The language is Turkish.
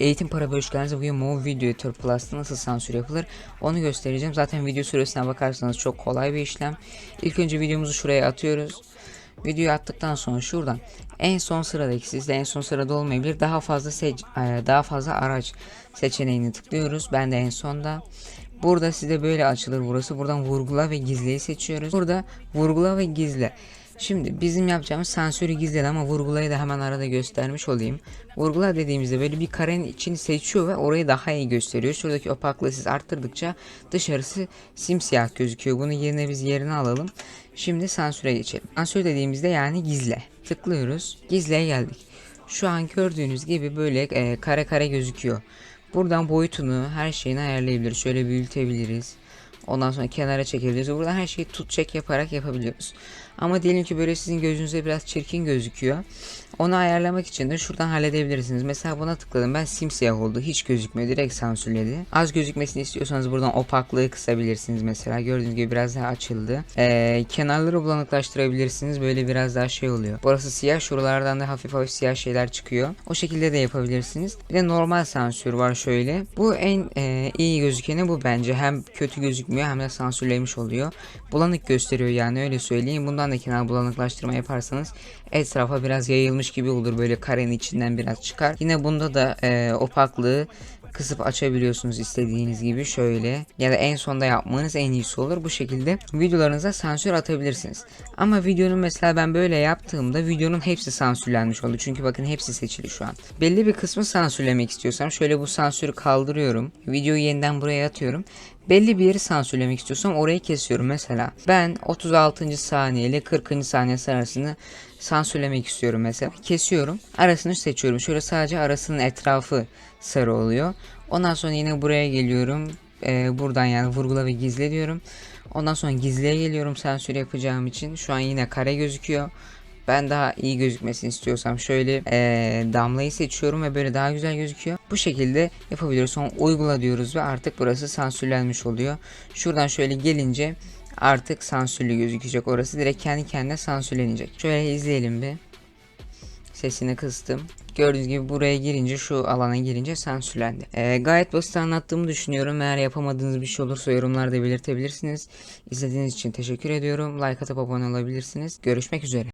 eğitim para bölüşlerinizi bugün Move Video Editor Plus'ta nasıl sansür yapılır onu göstereceğim. Zaten video süresine bakarsanız çok kolay bir işlem. İlk önce videomuzu şuraya atıyoruz. Videoyu attıktan sonra şuradan en son sıradaki sizde en son sırada olmayabilir daha fazla seç, e, daha fazla araç seçeneğini tıklıyoruz. Ben de en sonda. Burada size böyle açılır burası. Buradan vurgula ve gizleyi seçiyoruz. Burada vurgula ve gizle. Şimdi bizim yapacağımız sensörü gizledi ama vurgulayı da hemen arada göstermiş olayım. Vurgula dediğimizde böyle bir karenin içini seçiyor ve orayı daha iyi gösteriyor. Şuradaki opaklığı siz arttırdıkça dışarısı simsiyah gözüküyor. Bunu yerine biz yerine alalım. Şimdi sensöre geçelim. Sensör dediğimizde yani gizle. Tıklıyoruz. Gizleye geldik. Şu an gördüğünüz gibi böyle e, kare kare gözüküyor. Buradan boyutunu her şeyini ayarlayabiliriz. Şöyle büyütebiliriz. Ondan sonra kenara çekebiliriz. Buradan her şeyi tut çek yaparak yapabiliyoruz. Ama diyelim ki böyle sizin gözünüze biraz çirkin gözüküyor. Onu ayarlamak için de şuradan halledebilirsiniz. Mesela buna tıkladım. Ben simsiyah oldu. Hiç gözükmüyor. Direkt sansürledi. Az gözükmesini istiyorsanız buradan opaklığı kısabilirsiniz mesela. Gördüğünüz gibi biraz daha açıldı. Ee, kenarları bulanıklaştırabilirsiniz. Böyle biraz daha şey oluyor. Burası siyah. Şuralardan da hafif hafif siyah şeyler çıkıyor. O şekilde de yapabilirsiniz. Bir de normal sansür var şöyle. Bu en e, iyi gözükeni bu bence. Hem kötü gözükmüyor hem de sansürlemiş oluyor. Bulanık gösteriyor yani öyle söyleyeyim. Bundan da kenar bulanıklaştırma yaparsanız etrafa biraz yayılmış gibi olur. Böyle karenin içinden biraz çıkar. Yine bunda da e, opaklığı kısıp açabiliyorsunuz istediğiniz gibi şöyle ya da en sonda yapmanız en iyisi olur. Bu şekilde videolarınıza sansür atabilirsiniz. Ama videonun mesela ben böyle yaptığımda videonun hepsi sansürlenmiş oldu. Çünkü bakın hepsi seçili şu an. Belli bir kısmı sansürlemek istiyorsam şöyle bu sansürü kaldırıyorum. Videoyu yeniden buraya atıyorum. Belli bir yeri sansürlemek istiyorsam orayı kesiyorum mesela. Ben 36. saniye ile 40. saniyesi arasını sansürlemek istiyorum mesela. Kesiyorum. Arasını seçiyorum. Şöyle sadece arasının etrafı sarı oluyor. Ondan sonra yine buraya geliyorum. Ee, buradan yani vurgula ve gizle diyorum. Ondan sonra gizleye geliyorum sansür yapacağım için. Şu an yine kare gözüküyor. Ben daha iyi gözükmesini istiyorsam şöyle eee, damlayı seçiyorum ve böyle daha güzel gözüküyor. Bu şekilde yapabiliyoruz. Sonra uygula diyoruz ve artık burası sansürlenmiş oluyor. Şuradan şöyle gelince artık sansürlü gözükecek orası. Direkt kendi kendine sansürlenecek. Şöyle izleyelim bir. Sesini kıstım. Gördüğünüz gibi buraya girince şu alana girince sansürlendi. Ee, gayet basit anlattığımı düşünüyorum. Eğer yapamadığınız bir şey olursa yorumlarda belirtebilirsiniz. İzlediğiniz için teşekkür ediyorum. Like atıp abone olabilirsiniz. Görüşmek üzere.